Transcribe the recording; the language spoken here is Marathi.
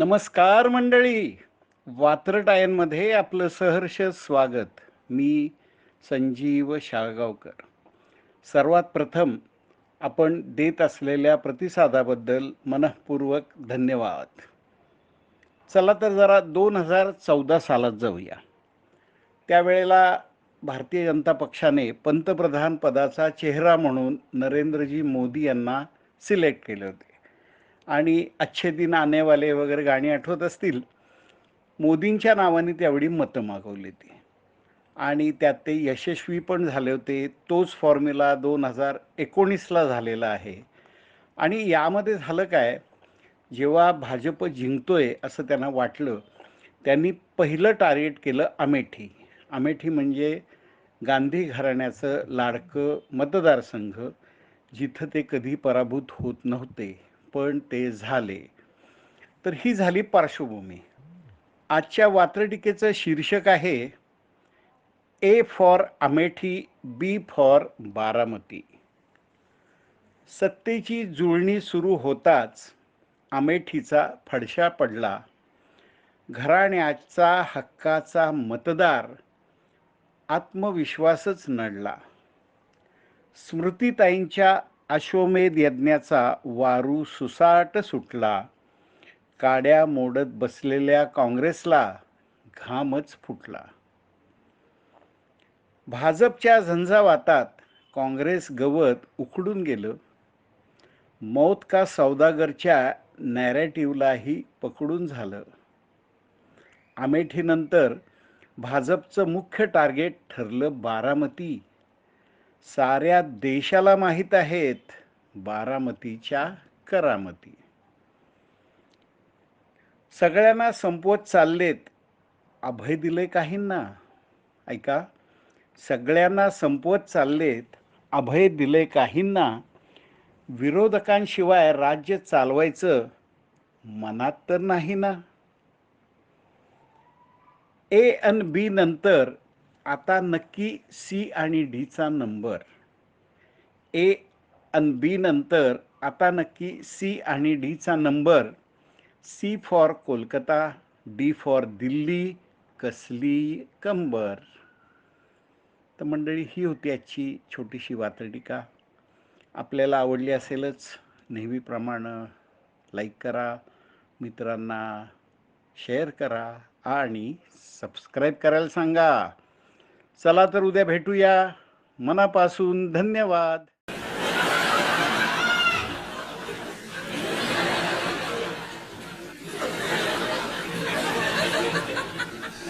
नमस्कार मंडळी. वात्रटायनमध्ये आपलं सहर्ष स्वागत. मी संजीव शाळगावकर. सर्वात प्रथम आपण देत असलेल्या प्रतिसादाबद्दल मनःपूर्वक धन्यवाद. चला तर जरा दोन हजार चौदा सालात जाऊया. त्यावेळेला भारतीय जनता पक्षाने पंतप्रधान पदाचा चेहरा म्हणून नरेंद्रजी मोदी यांना सिलेक्ट केले होते. आणि अच्छे दिन आनेवाले वगैरे गाणी आठवत असतील मोदींच्या नावाने त्यावेळी मतं मागवली ती आणि त्यात ते यशस्वी पण झाले होते. तोच फॉर्म्युला दोन हजार एकोणीसला झालेला आहे. आणि यामध्ये झालं काय जेव्हा भाजप जिंकतोय असं त्यांना वाटलं त्यांनी पहिलं टार्गेट केलं अमेठी. अमेठी म्हणजे गांधी घराण्याचं लाडकं मतदारसंघ जिथं ते कधी पराभूत होत नव्हते. पण ते झाले. तर ही झाली पार्श्वभूमी. आजच्या वात्रटिकेचं शीर्षक आहे A for Amethi B for Baramati. सत्तेची जुळणी सुरू होताच अमेठीचा फडशा पडला. घराण्याचा हक्काचा मतदार आत्मविश्वासच नडला. स्मृतीताईंच्या अश्वमेध यज्ञाचा वारू सुसाट सुटला. काड्या मोडत बसलेल्या काँग्रेसला घामच फुटला. भाजपच्या झंझावातात काँग्रेस गवत उकडून गेलं. मौत का सौदागरच्या नॅरेटिव्हलाही पकडून झालं. अमेठीनंतर भाजपचं मुख्य टार्गेट ठरलं बारामती. साऱ्या देशाला माहीत आहेत बारामतीच्या करामती. सगळ्यांना संपवत चाललेत. अभय दिले काहींना? ऐका. सगळ्यांना संपवत चाललेत. अभय दिले काहींना? विरोधकांशिवाय राज्य चालवायचं मनात तर नाही ना? ए अन बी नंतर आता नक्की सी आणि डीचा नंबर. ए अन बी नंतर आता नक्की सी आणि डीचा number. C for Kolkata D for Delhi कसली कंबर. तर मंडळी ही होती आजची छोटीशी वातडिका आपल्याला आवडली असेलच नेहमीप्रमाणे लाईक करा मित्रांना शेअर करा आणि सबस्क्राईब करायला सांगा. चला तर उद्या भेटूया. मनापासून धन्यवाद.